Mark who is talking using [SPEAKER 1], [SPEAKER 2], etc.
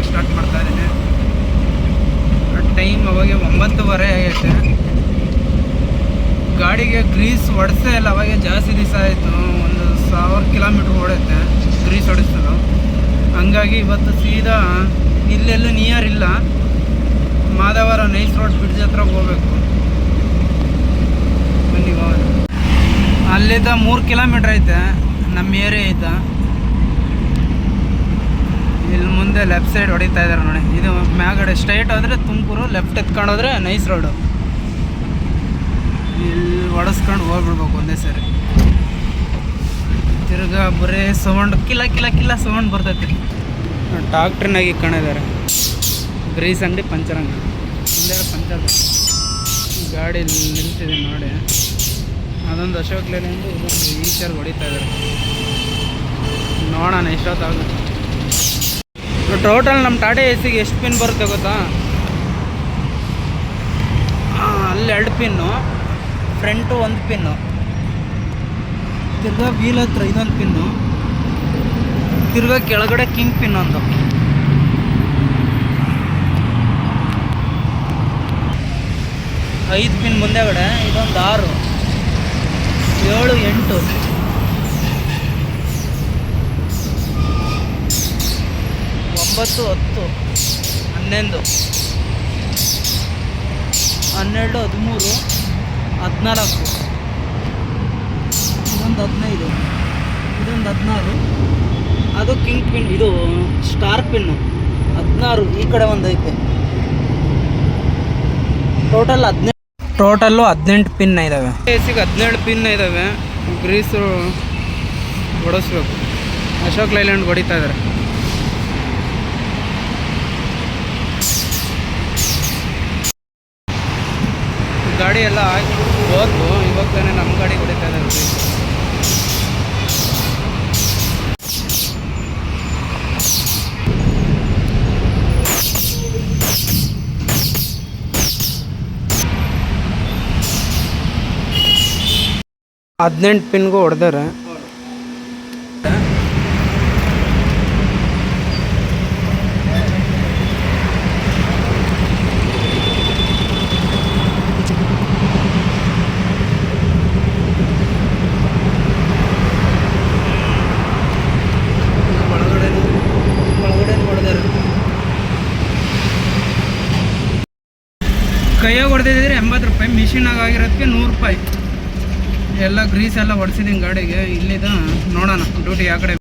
[SPEAKER 1] Vlog start ಮಾಡ್ತಾ ಇದ್ದೀನಿ. Time ಅವಾಗೆ ಒಂಬತ್ತುವರೆ ಆಗೈತೆ. ಗಾಡಿಗೆ ಗ್ರೀಸ್ ಹೊಡೆಸೇ ಇಲ್ಲ, ಅವಾಗೆ ಜಾಸ್ತಿ ದಿವಸ ಆಯಿತು. ಒಂದು ಸಾವಿರ ಕಿಲೋಮೀಟ್ರ್ ಓಡೈತೆ ಗ್ರೀಸ್ ಹೊಡಿಸಲು ಹಂಗಾಗಿ ಇವತ್ತು ಸೀದಾ ಇಲ್ಲೆಲ್ಲೂ ನಿಯರ್ ಇಲ್ಲ. ಮಾದವರ ನೈಸ್ ರೋಡ್ ಬ್ರಿಡ್ಜ್ ಹತ್ರ ಹೋಗ್ಬೇಕು. ಬನ್ನಿ ಅಲ್ಲಿದ್ದ ಮೂರು ಕಿಲೋಮೀಟ್ರ್ ಐತೆ, ನಮ್ಮ ಏರಿಯಾ ಐತ ಮುಂದೆ ಲೆಫ್ಟ್ ಸೈಡ್ ಹೊಡಿತಾ ಇದ್ದಾರೆ ನೋಡಿ. ಇದು ಮ್ಯಾಗಡೆ ಸ್ಟ್ರೈಟ್ ಹೋದ್ರೆ ತುಮಕೂರು ಲೆಫ್ಟ್ ಎತ್ಕೊಂಡು ಹೋದ್ರೆ ನೈಸ್ ರೋಡು ಇಲ್ಲಿ ಹೊಡೆಸ್ಕೊಂಡು ಹೋಗ್ಬಿಡ್ಬೇಕು ಒಂದೇ ಸರಿ. ತಿರ್ಗಾ ಬರೀ ಸೌಂಡ್, ಕಿಲ ಕಿಲ ಕಿಲ ಸೌಂಡ್ ಬರ್ತೈತೆ. ಡಾಕ್ಟ್ರನ್ನಾಗಿ ಕಾಣಿದ್ದಾರೆ ಗ್ರೀಸ್ ಅಂಗಡಿ ಪಂಚರ್ ಅಂಗಡಿ ಮುಂದೆ ಪಂಚರ್. ಗಾಡಿ ನಿಲ್ತಿದೆ ನೋಡಿ. ಅದೊಂದು ಅಶೋಕ್ ಲೇನಿಂದ ಇದೊಂದು ಈಚರ್ ಹೊಡಿತಾ ಇದ್ದಾರೆ ನೋಡೋಣ ಎಷ್ಟೊತ್ತಾಗುತ್ತೆ. ಟೋಟಲ್ ನಮ್ಮ ಟಾಟಾ ಎ ಸಿಗೆ ಎಷ್ಟು ಪಿನ್ ಬರುತ್ತೆ ಗೊತ್ತಾ? ಅಲ್ಲಿ ಎರಡು ಪಿನ್ನು ಫ್ರಂಟು ಒಂದು ಪಿನ್ನು ತಿರ್ಗಾ ವೀಲ್ ಹತ್ರ ಇದೊಂದು ಪಿನ್ನು ತಿರ್ಗಾ ಕೆಳಗಡೆ ಕಿಂಗ್ ಪಿನ್ ಒಂದು. ಐದು ಪಿನ್ ಮುಂದೆಗಡೆ, ಇದೊಂದು ಆರು, ಏಳು, ಎಂಟು. ಒಂಬತ್ತು ಹತ್ತು ಹನ್ನೊಂದು ಹನ್ನೆರಡು ಹದಿಮೂರು ಹದಿನಾಲ್ಕು ಇದೊಂದು ಹದಿನೈದು ಇದೊಂದು ಹದಿನಾರು ಅದು ಕಿಂಗ್ ಪಿನ್ ಇದು ಸ್ಟಾರ್ ಪಿನ್ನು ಹದಿನಾರು ಈ ಕಡೆ ಒಂದು ಐತೆ. ಟೋಟಲ್ ಹದಿನೆಂಟು. ಟೋಟಲ್ಲು ಹದಿನೆಂಟು ಪಿನ್ ಇದ್ದಾವೆ ಎ ಸಿಗೆ ಹದಿನೇಳು ಪಿನ್ ಇದ್ದಾವೆ ಗ್ರೀಸು ಹೊಡಿಸ್ಬೇಕು ಅಶೋಕ್ ಲೈಲ್ಯಾಂಡ್ ಹೊಡಿತಾ ಇದ್ದಾರೆ ಗಾಡಿ ಎಲ್ಲ ಆಗಿ ಹೋದ್ವು ಇವಾಗ ತಾನೇ ನಮ್ಮ ಗಾಡಿ ಹೊಡಿತಾ ಇದೆ ಹದಿನೆಂಟು ಪಿನ್ಗೂ ಹೊಡೆದಾರೆ. ಕೈಯಾಗ ಹೊಡೆದಿದ್ರೆ ಎಂಬತ್ತು ರೂಪಾಯಿ ಮಿಷಿನಾಗ ಆಗಿರೋದಕ್ಕೆ ನೂರು ರೂಪಾಯಿ. ಎಲ್ಲ ಗ್ರೀಸ್ ಎಲ್ಲ ಹೊಡ್ಸಿದ್ದೀನಿ ಗಾಡಿಗೆ, ಇಲ್ಲಿದ ನೋಡೋಣ ಡ್ಯೂಟಿ ಯಾವ ಕಡೆ